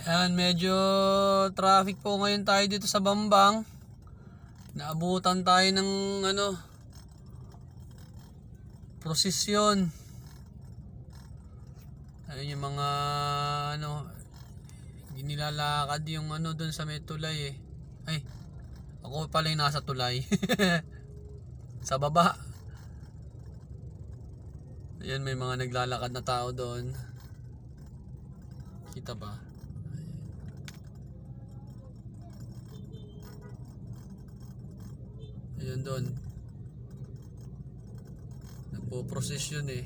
Ayan, medyo traffic po ngayon tayo dito sa Bambang. Naabutan tayo ng ano prosesyon. Ayun yung mga ano nilalakad yung ano doon sa may tulay eh. Ay, ako pala yung nasa tulay. sa baba. Ayan, may mga naglalakad na tao doon. Kita ba? Ayun doon. Nagpo-procession eh.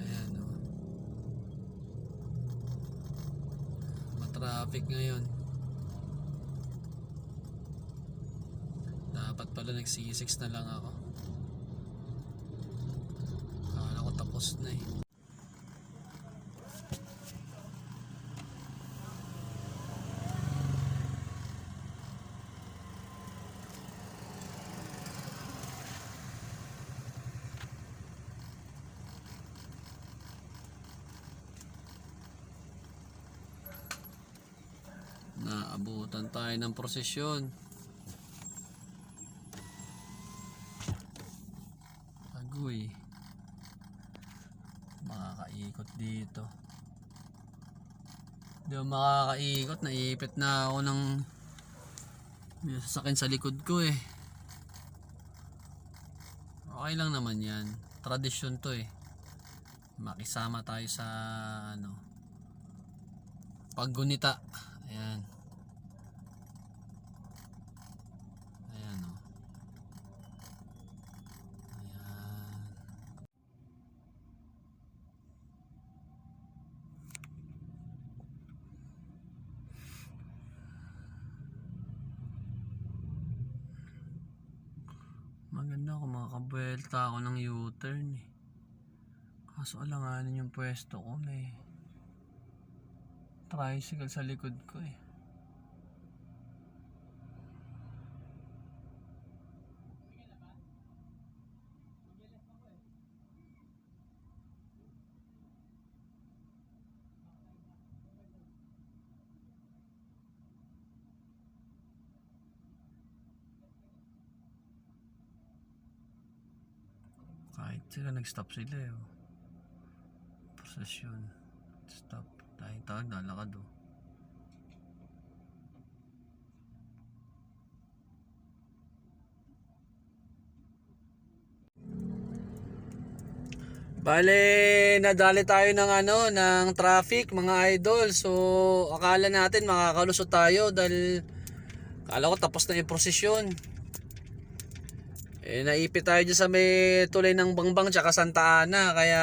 Ayan o. Matraffic ngayon. Dapat pala nag-C6 na lang ako. Akala ko tapos na eh. Naabutan tayo ng prosesyon. Agoy. Makakaikot dito. Hindi ako makakaikot. Naipit na ako ng may sasakyan sa likod ko eh. Okay lang naman yan. Tradisyon to eh. Makisama tayo sa ano paggunita. Ayan o. Ayan. Maganda kung makakabelta ako ng U-turn eh. Kaso alanganin yung pwesto ko may tricycle sa likod ko eh. Sila nag-stop sila eh. oh. Prosesyon. Stop. Dahil tawag nalakad oh. Bale, nadali tayo ng ano, ng traffic mga idol. So, akala natin makakalusot tayo dahil akala ko tapos na yung prosesyon. Eh, naipit tayo dyan sa may tulay ng Bangbang tsaka Santa Ana. Kaya,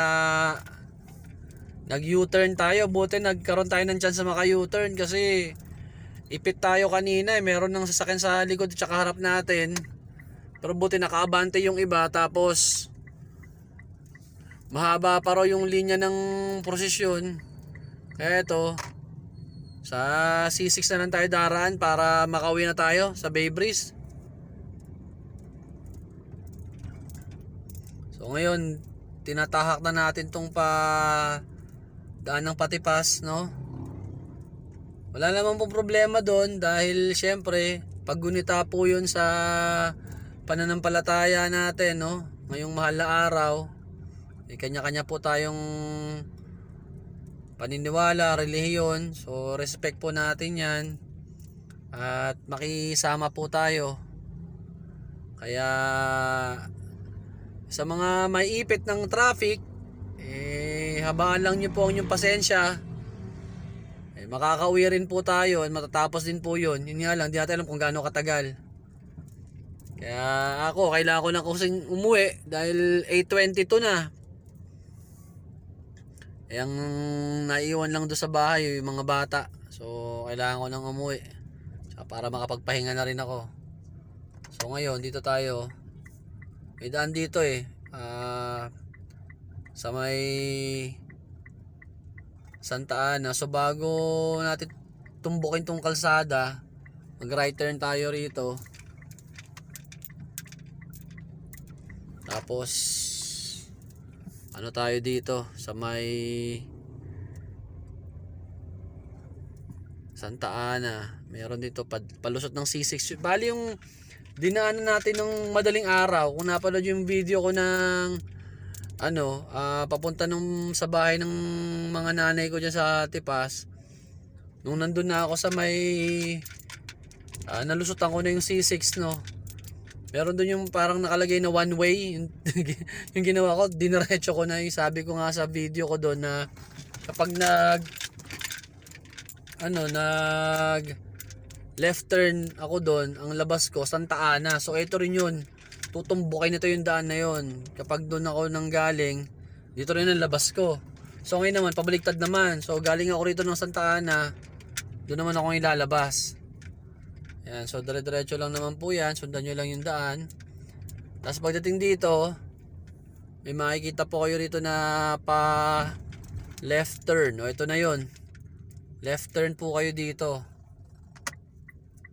nag-U-turn tayo. Buti nagkaroon tayo ng chance na maka-U-turn kasi ipit tayo kanina. Eh. Meron ng sasakyan sa likod tsaka harap natin. Pero buti nakaabante yung iba. Tapos, mahaba pa raw yung linya ng prosesyon. Kaya ito, sa C6 na lang tayo daraan para makauwi na tayo sa Bay Breeze. So ngayon, tinatahak na natin tong pa daan ng patipas, no? Wala naman pong problema doon dahil syempre, paggunita po yun sa pananampalataya natin, no? Ngayong mahal na araw, eh, kanya-kanya po tayong paniniwala, relihiyon. So, respect po natin yan. At makisama po tayo. Kaya, sa mga maiipit ng traffic, eh, habaan lang nyo po ang inyong pasensya. Eh, makakauwi rin po tayo at matatapos din po yun. Yun nga lang, di natin alam kung gaano katagal. Kaya ako, kailangan ko na kasing umuwi dahil 8.22 na. Eh, ang naiwan lang doon sa bahay, yung mga bata. So, kailangan ko nang umuwi. Para makapagpahinga na rin ako. So, ngayon, dito tayo. May daan dito eh. Ah, sa may Santa Ana. So, bago natin tumbukin tong kalsada, mag right turn tayo rito. Tapos, ano tayo dito sa may Santa Ana. Meron dito palusot ng C6. Bali yung dinaanan natin ng madaling araw. Kung napanood yung video ko ng ano, ah, papunta nung sa bahay ng mga nanay ko dyan sa Tipas. Nung nandun na ako sa may ah, nalusotan ko na yung C6 no. Meron doon yung parang nakalagay na one way. Yung, yung ginawa ko, diniretso ko na yung sabi ko nga sa video ko doon na kapag nag ano, nag left turn ako doon, ang labas ko, Santa Ana. So, ito rin yun. Tutumbukin nito yung daan na yun. Kapag doon ako nang galing, dito rin ang labas ko. So, ngayon naman, pabaliktad naman. So, galing ako rito ng Santa Ana, doon naman ako ilalabas. Yan, so dire-diretso lang naman po yan. Sundan nyo lang yung daan. Tapos pagdating dito, may makikita po kayo rito na pa left turn. O, ito na yon Left turn po kayo dito.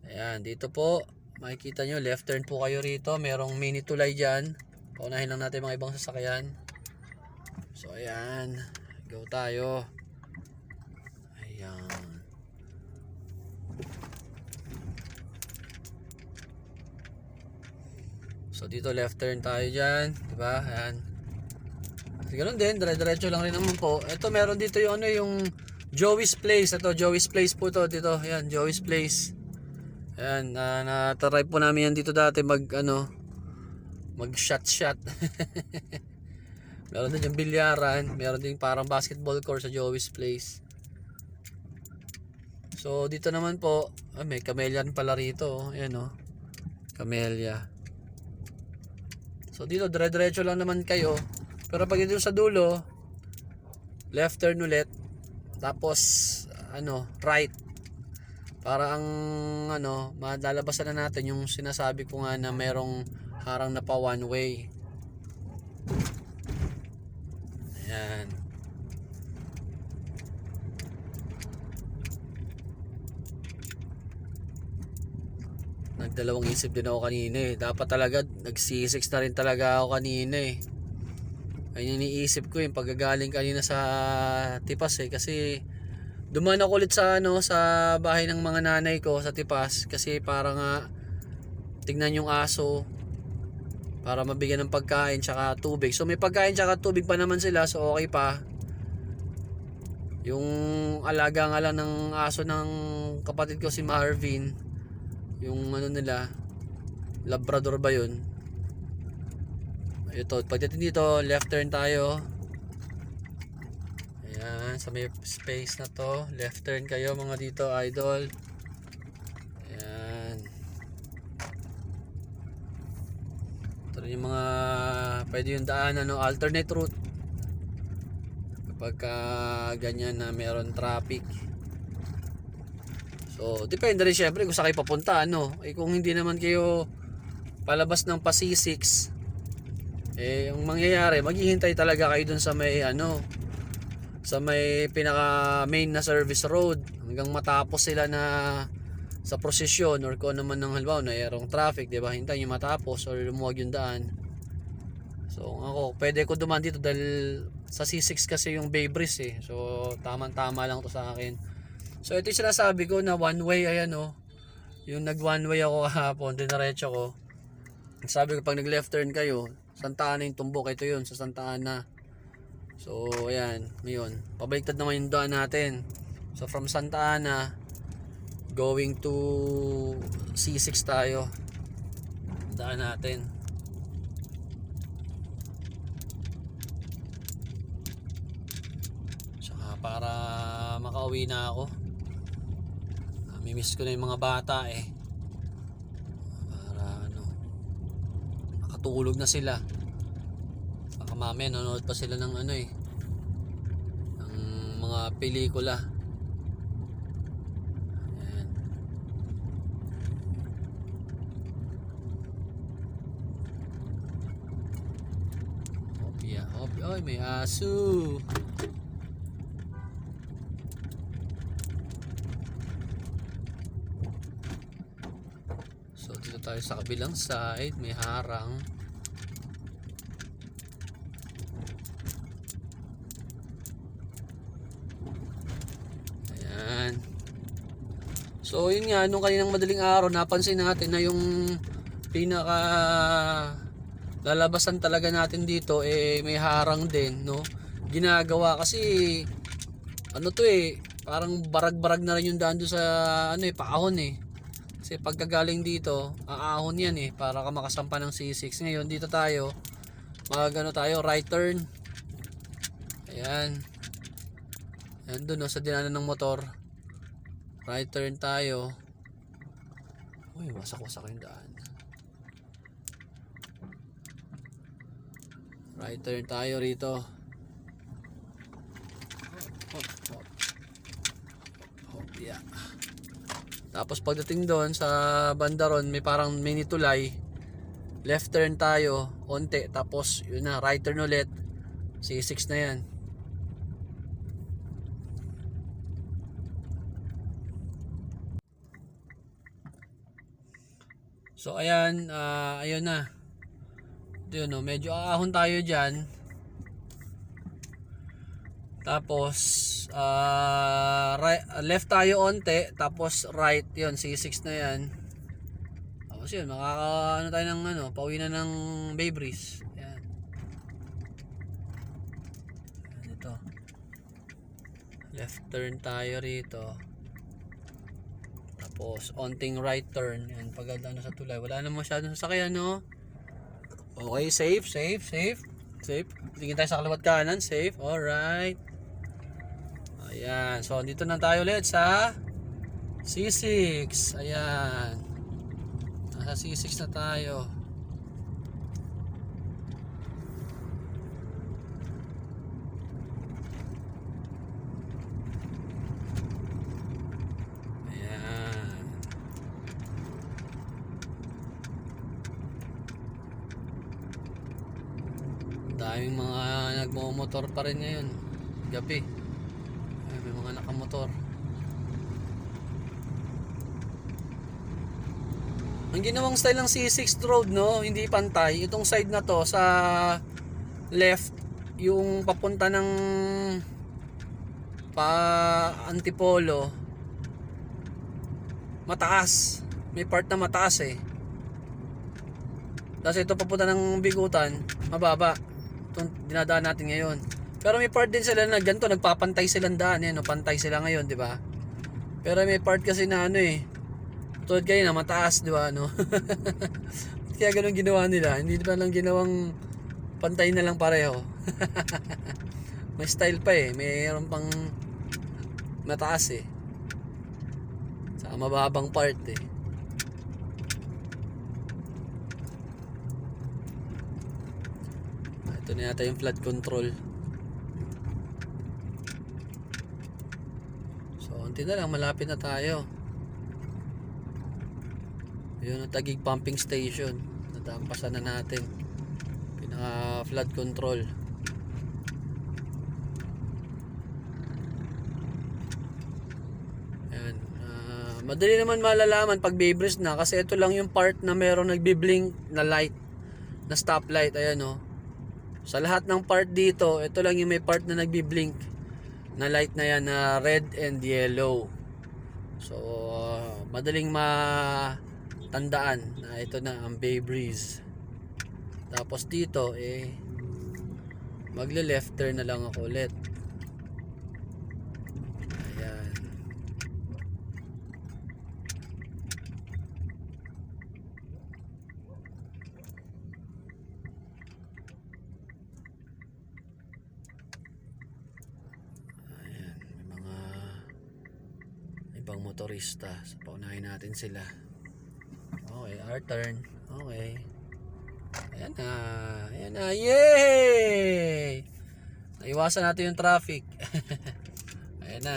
Ayan, dito po. Makikita nyo, left turn po kayo rito. Merong mini tulay dyan. Paunahin lang natin mga ibang sasakyan. So, ayan. Go tayo. Ayan. So dito left turn tayo diyan, 'di ba? Ayan. So, ganun din, dire-diretso lang rin naman po. Ito meron dito yung ano yung Joey's Place. Ito Joey's Place po to dito. Ayan, Joey's Place. Ayan, na na-try po namin yan dito dati mag ano mag shot shot. meron din yung bilyaran, meron din parang basketball court sa Joey's Place. So dito naman po, ah, may camellia rin pala rito. oh. Ayan oh. Camellia. So dito dire-diretso lang naman kayo. Pero pag dito sa dulo, left turn ulit. Tapos ano, right. Para ang ano, madalabasan na natin yung sinasabi ko nga na merong harang na pa one way. Ayan. Nagdalawang isip din ako kanina eh. Dapat talaga, nag-C6 na rin talaga ako kanina eh. Ayun iniisip ko yung paggagaling kanina sa Tipas eh. Kasi dumaan ako ulit sa ano sa bahay ng mga nanay ko sa Tipas. Kasi para nga tignan yung aso para mabigyan ng pagkain tsaka tubig. So may pagkain tsaka tubig pa naman sila so okay pa. Yung alaga nga lang ng aso ng kapatid ko si Marvin yung ano nila labrador ba yun ito pagdating dito left turn tayo ayan sa may space na to. Left turn kayo mga dito idol. Ayan. Ito rin yung mga pwede yung daan ano alternate route. Kapag ah, ganyan na meron traffic. So, depende rin syempre kung saan kayo papunta, ano. Eh, kung hindi naman kayo palabas ng Pasi 6, eh, ang mangyayari, maghihintay talaga kayo dun sa may, ano, sa may pinaka main na service road hanggang matapos sila na sa prosesyon or kung ano man ng halimbawa na erong traffic, di ba? Hintayin yung matapos or lumuwag yung daan. So, ako, pwede ko duman dito dahil sa C6 kasi yung Bay Breeze eh. So, tamang-tama lang to sa akin. So ito yung sinasabi ko na one way ayan oh. Yung nag one way ako kahapon, dinaretso ko. Sabi ko pag nag left turn kayo, Santa Ana yung tumbok ito yun sa Santa Ana. So ayan, ngayon, pabaliktad naman yung daan natin. So from Santa Ana going to C6 tayo. Daan natin. Tsaka para makauwi na ako. Namimiss ko na yung mga bata eh. Para ano, makatulog na sila. Mamaya nanonood pa sila ng ano eh. Ng mga pelikula. Ayan. Hopya, hopya. Oy, may aso. So dito tayo sa kabilang side, may harang. Ayan. So yun nga, nung kaninang madaling araw, napansin natin na yung pinaka lalabasan talaga natin dito eh may harang din, no? Ginagawa kasi ano to eh, parang barag-barag na rin yung daan doon sa ano eh, paahon eh. Kasi pagkagaling dito, aahon yan eh, para ka makasampa ng C6. Ngayon, dito tayo, mag ano tayo, right turn. Ayan. Ayan doon, no, sa dinanan ng motor. Right turn tayo. Uy, wasak-wasak yung daan. Right turn tayo rito. Hop, hop. Hop, yeah. Tapos pagdating doon sa banda ron, may parang mini tulay. Left turn tayo, onte. Tapos yun na, right turn ulit. C6 na yan. So ayan, ah, ayun na. Ito yun, no, medyo aahon tayo dyan. Tapos, ah, right, left tayo onte, tapos right, yun, C6 na yan. Tapos yun, makaka, ano tayo ng, ano, pauwi na ng Bay Breeze. Yan. Yan, Ito. Left turn tayo rito. Tapos, onting right turn. Yan, pag ano sa tulay. Wala na masyadong sasakyan, no? Okay, safe, safe, safe. Safe. Tingin tayo sa kaliwat kanan. Safe. Alright. Ayan. So, dito na tayo ulit sa C6. Ayan. Nasa C6 na tayo. Ayan. Daming mga nagmo-motor pa rin ngayon. Gabi. Ay, may mga nakamotor. Ang ginawang style ng C6 road, no, hindi pantay. Itong side na to sa left, yung papunta ng pa Antipolo, mataas. May part na mataas eh. Tapos ito papunta ng Bigutan, mababa. Itong dinadaan natin ngayon. Pero may part din sila na ganito, nagpapantay silang daan. Yan, no, pantay sila ngayon, di ba? Pero may part kasi na ano eh, tulad kayo na mataas, di ba? No? Kaya ganun ginawa nila. Hindi ba lang ginawang pantay na lang pareho. may style pa eh. Mayroon pang mataas eh. Sa mababang part eh. Ito na yata yung flood control. So, unti na lang, malapit na tayo. Yun ang tagig pumping station. Nadampasan na natin. Pinaka flood control. Ayan. Ah, madali naman malalaman pag bibris na kasi ito lang yung part na meron nagbi-blink na light na stoplight ayan oh. Sa lahat ng part dito, ito lang yung may part na nagbi-blink na light na yan na red and yellow. So, ah, madaling matandaan na ito na ang Bay Breeze. Tapos dito, eh, magle-left turn na lang ako ulit. Ayan. Ayan, may mga ibang motorista. So, paunahin natin sila. Okay, our turn. Okay. Ayan na. Ayan na. Yay! Naiwasan natin yung traffic. Ayan na.